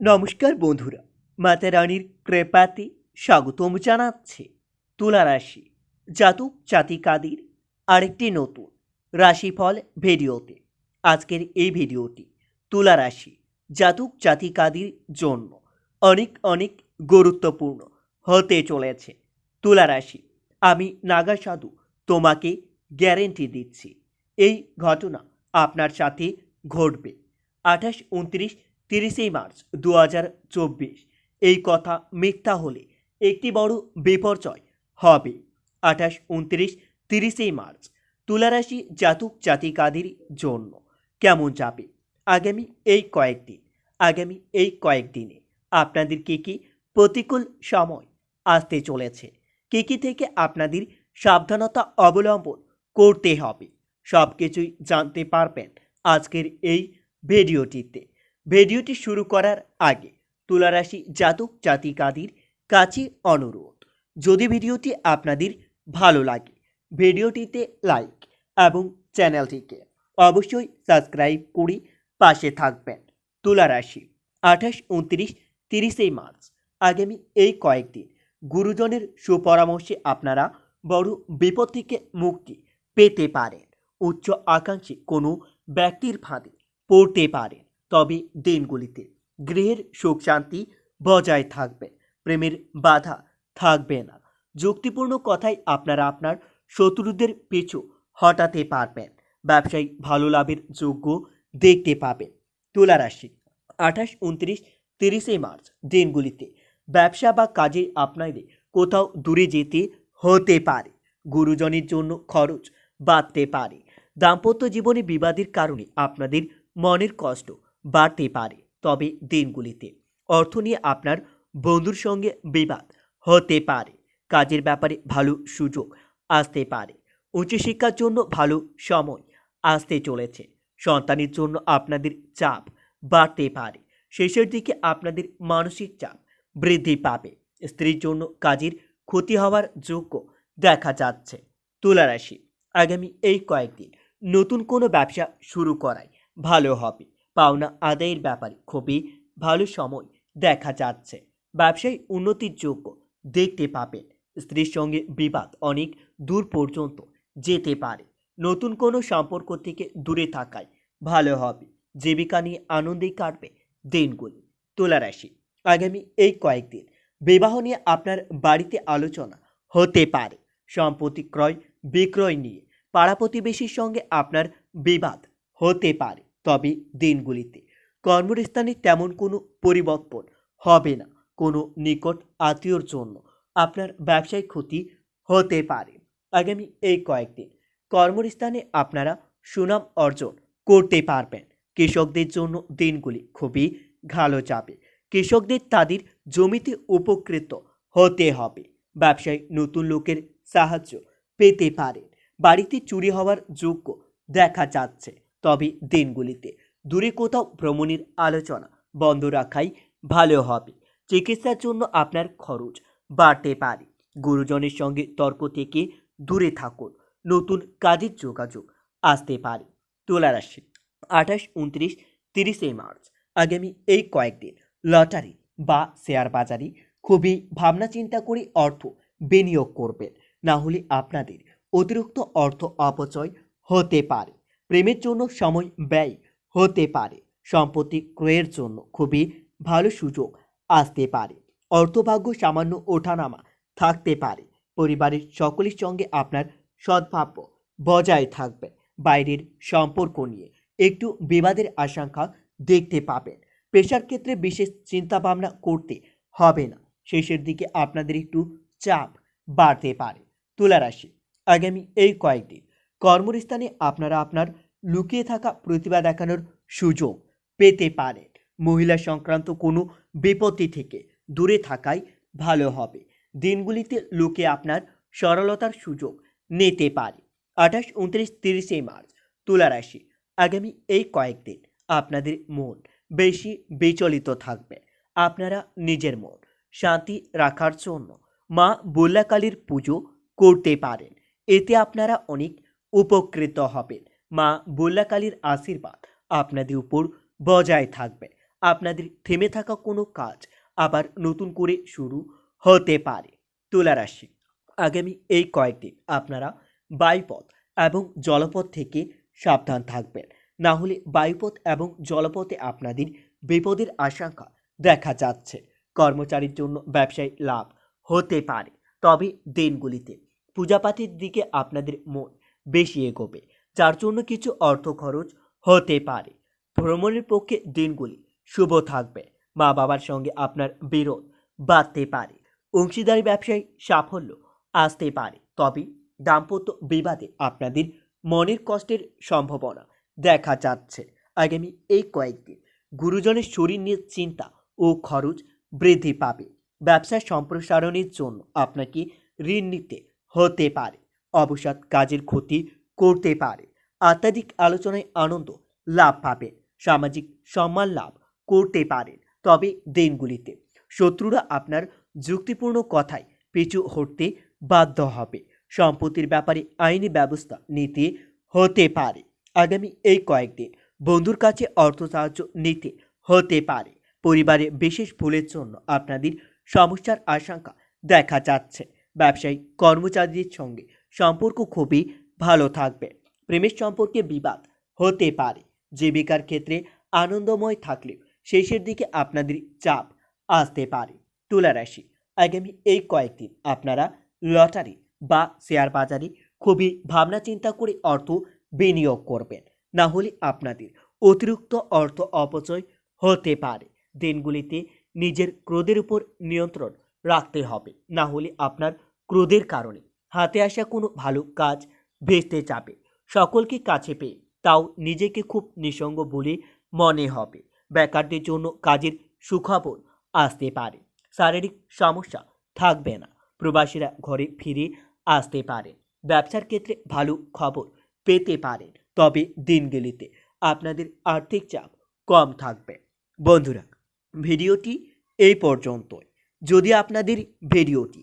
নমস্কার বন্ধুরা, মাতা রানীর কৃপাতে স্বাগতম জানাচ্ছে তুলা রাশি জাতক জাতিকাদের আরেকটি নতুন রাশিফল ভিডিওতে। আজকের এই ভিডিওটি তুলা রাশি জাতক জাতিকাদের জন্য অনেক অনেক গুরুত্বপূর্ণ হতে চলেছে। তুলা রাশি, আমি নাগা সাধু তোমাকে গ্যারেন্টি দিচ্ছি। এই ঘটনা আপনার সাথে ঘটবে। আঠাশ, উনত্রিশ তিরিশে মার্চ দু হাজার চব্বিশ। এই কথা মিথ্যা হলে একটি বড় বিপর্যয় হবে। আঠাশ, উনত্রিশ তিরিশে মার্চ তুলারাশি জাতক জাতিকাদের জন্য কেমন যাবে? আগামী এই কয়েকদিন, আগামী এই কয়েকদিনে আপনাদের কী কী প্রতিকূল সময় আসতে চলেছে? কী কী থেকে আপনাদের সাবধানতা অবলম্বন করতে হবে? সব কিছুই জানতে পারবেন আজকের এই ভিডিওটিতে। ভিডিওটি শুরু করার আগে তুলারাশি জাতক জাতিকাদের কাছে অনুরোধ, যদি ভিডিওটি আপনাদের ভালো লাগে, ভিডিওটিতে লাইক এবং চ্যানেলটিকে অবশ্যই সাবস্ক্রাইব করে পাশে থাকবেন। তুলারাশি, আঠাশ, উনত্রিশ, তিরিশে মার্চ, আগামী এই কয়েকদিন গুরুজনের সুপরামর্শে আপনারা বড় বিপদ থেকে মুক্তি পেতে পারেন। উচ্চ আকাঙ্ক্ষী কোনো ব্যক্তির ফাঁদে পড়তে পারেন। তবে দিনগুলিতে গৃহের সুখ শান্তি বজায় থাকবে, প্রেমের বাধা থাকবে না। যুক্তিপূর্ণ কথায় আপনারা আপনার শত্রুদের পিছু হটাতে পারবেন। ব্যবসায়িক ভালো লাভের যোগ্য দেখতে পাবেন। তুলা রাশি আঠাশ, উনত্রিশ, তিরিশে মার্চ দিনগুলিতে ব্যবসা বা কাজে আপনাদের কোথাও দূরে যেতে হতে পারে। গুরুজনের জন্য খরচ বাড়তে পারে। দাম্পত্য জীবনে বিবাদের কারণে আপনাদের মনের কষ্ট বাড়তে পারে। তবে দিনগুলিতে অর্থ নিয়ে আপনার বন্ধুর সঙ্গে বিবাদ হতে পারে। কাজের ব্যাপারে ভালো সুযোগ আসতে পারে। উচ্চশিক্ষার জন্য ভালো সময় আসতে চলেছে। সন্তানের জন্য আপনাদের চাপ বাড়তে পারে। শেষের দিকে আপনাদের মানসিক চাপ বৃদ্ধি পাবে। স্ত্রীর জন্য কাজের ক্ষতি হওয়ার যোগ্য দেখা যাচ্ছে। তুলারাশি, আগামী এই কয়েকদিন নতুন কোনো ব্যবসা শুরু করায় ভালো হবে। পাওনা আদায়ের ব্যাপারে খুবই ভালো সময় দেখা যাচ্ছে। ব্যবসায় উন্নতির যোগ্য দেখতে পাবেন। স্ত্রীর সঙ্গে বিবাদ অনেক দূর পর্যন্ত যেতে পারে। নতুন কোনো সম্পর্ক থেকে দূরে থাকায় ভালো হবে। জীবিকা নিয়ে আনন্দেই কাটবে দিনগুলি। তুলারাশি আগামী এই কয়েকদিন বিবাহ নিয়ে আপনার বাড়িতে আলোচনা হতে পারে। সম্পত্তি ক্রয়, বিক্রয় নিয়ে পাড়া প্রতিবেশীর সঙ্গে আপনার বিবাদ হতে পারে। তবে দিনগুলিতে। কর্মস্থানে তেমন কোনো পরিবর্তন হবে না, কোনো নিকট আত্মীয়র জন্য। আপনার ব্যবসায় ক্ষতি হতে পারে। আগামী এই কয়েকদিন কর্মস্থানে আপনারা সুনাম অর্জন করতে পারবেন। কৃষকদের জন্য দিনগুলি খুবই ভালো যাবে। কৃষকদের তাদের জমিতে উপকৃত হতে হবে। ব্যবসায় নতুন লোকের সাহায্য পেতে পারেন বাড়িতে চুরি হওয়ার যোগ্য দেখা যাচ্ছে। তবে দিনগুলিতে দূরে কোথাও ভ্রমণের আলোচনা বন্ধ রাখাই ভালো হবে। চিকিৎসার জন্য আপনার খরচ বাড়তে পারে। গুরুজনের সঙ্গে তর্ক থেকে দূরে থাকুন। নতুন কাজের যোগাযোগ আসতে পারে। তুলা রাশি, আঠাশ, উনত্রিশ, তিরিশে মার্চ। আগামী এই কয়েকদিন লটারি বা শেয়ার বাজারে খুবই ভাবনা চিন্তা করে অর্থ বিনিয়োগ করবেন। না হলে আপনাদের অতিরিক্ত অর্থ অপচয় হতে পারে। প্রেমের জন্য সময় ব্যয় হতে পারে। সম্পত্তি ক্রয়ের জন্য খুবই ভালো সুযোগ আসতে পারে। অর্থভাগ্য সামান্য ওঠানামা থাকতে পারে। পরিবারের সকলের সঙ্গে আপনার সদ্ভাব্য বজায় থাকবে। বাইরের সম্পর্ক নিয়ে একটু বিবাদের আশঙ্কা দেখতে পাবেন। পেশার ক্ষেত্রে বিশেষ চিন্তাভাবনা করতে হবে না। শেষের দিকে আপনাদের একটু চাপ বাড়তে পারে। তুলারাশি, আগামী এই কয়েকদিন কর্মস্থানে আপনারা আপনার লুকিয়ে থাকা প্রতিভা দেখানোর সুযোগ পেতে পারেন। মহিলা সংক্রান্ত কোনো বিপত্তি থেকে দূরে থাকাই ভালো হবে। দিনগুলিতে লোকে আপনার সরলতার সুযোগ নিতে পারে। আঠাশ, উনত্রিশ, তিরিশে মার্চ তুলারাশি আগামী এই কয়েকদিন আপনাদের মন বেশি বিচলিত থাকবে। আপনারা নিজের মন শান্তি রাখার জন্য মা বুল্লাকালীর পুজো করতে পারেন। এতে আপনারা অনেক উপকৃত হবেন। মা বুল্লাকালীর আশীর্বাদ আপনাদের উপর বজায় থাকবে। আপনাদের থেমে থাকা কোনো কাজ আবার নতুন করে শুরু হতে পারে। তুলা রাশি আগামী এই কয়েকদিন আপনারা বায়ুপথ এবং জলপথ থেকে সাবধান থাকবেন। না হলে বায়ুপথ এবং জলপথে আপনাদের বিপদের আশঙ্কা দেখা যাচ্ছে। কর্মচারীর জন্য ব্যবসায় লাভ হতে পারে। তবে দিনগুলিতে পূজাপাতির দিকে আপনাদের মন বেশি এগোবে, যার জন্য কিছু অর্থ খরচ হতে পারে। ভ্রমণের পক্ষে দিনগুলি শুভ থাকবে মা বাবার সঙ্গে আপনার বিরোধ বাড়তে পারে, অংশীদারি ব্যবসায় সাফল্য আসতে পারে, তবে দাম্পত্য বিবাদে আপনাদের মনের কষ্টের সম্ভাবনা দেখা যাচ্ছে। আগামী এই কয়েকদিন গুরুজনের শরীর নিয়ে চিন্তা ও খরচ বৃদ্ধি পাবে। ব্যবসা সম্প্রসারণের জন্য আপনাকে ঋণ নিতে হতে পারে। অবসাদ কাজের ক্ষতি করতে পারে। আত্মাধিক আলোচনায় আনন্দ লাভ পাবেন, সামাজিক সম্মান লাভ করতে পারেন। তবে দিনগুলিতে শত্রুরা আপনার যুক্তিপূর্ণ কথায় পিছু হটতে বাধ্য হবে। সম্পত্তির ব্যাপারে আইনি ব্যবস্থা নিতে হতে পারে। আগামী এই কয়েকদিন বন্ধুর কাছে অর্থ সাহায্য নিতে হতে পারে। পরিবারে বিশেষ ভুলের জন্য আপনাদের সমস্যার আশঙ্কা দেখা যাচ্ছে। ব্যবসায়ী, কর্মচারীদের সঙ্গে সম্পর্ক খুবই ভালো থাকবে। প্রেমের সম্পর্কে বিবাদ হতে পারে, জীবিকার ক্ষেত্রে আনন্দময় থাকলেও শেষের দিকে আপনাদের চাপ আসতে পারে। তুলা রাশি, আগামী এই কয়েকদিন আপনারা লটারি বা শেয়ার বাজারে খুবই ভাবনা চিন্তা করে অর্থ বিনিয়োগ করবেন। না হলে আপনাদের অতিরিক্ত অর্থ অপচয় হতে পারে। দিনগুলিতে নিজের ক্রোধের উপর নিয়ন্ত্রণ রাখতে হবে। না হলে আপনার ক্রোধের কারণে হাতে আসা কোনো ভালো কাজ ভেস্তে যাবে সকলকে কাছে পেয়ে, তাও নিজেকে খুব নিঃসঙ্গ বলে মনে হবে। বেকারদের জন্য কাজের সুখবর আসতে পারে। শারীরিক সমস্যা থাকবে না। প্রবাসীরা ঘরে ফিরে আসতে পারেন ব্যবসার ক্ষেত্রে ভালো খবর পেতে পারেন তবে দিনগুলিতে আপনাদের আর্থিক চাপ কম থাকবে। বন্ধুরা, ভিডিওটি এই পর্যন্তই। যদি আপনাদের ভিডিওটি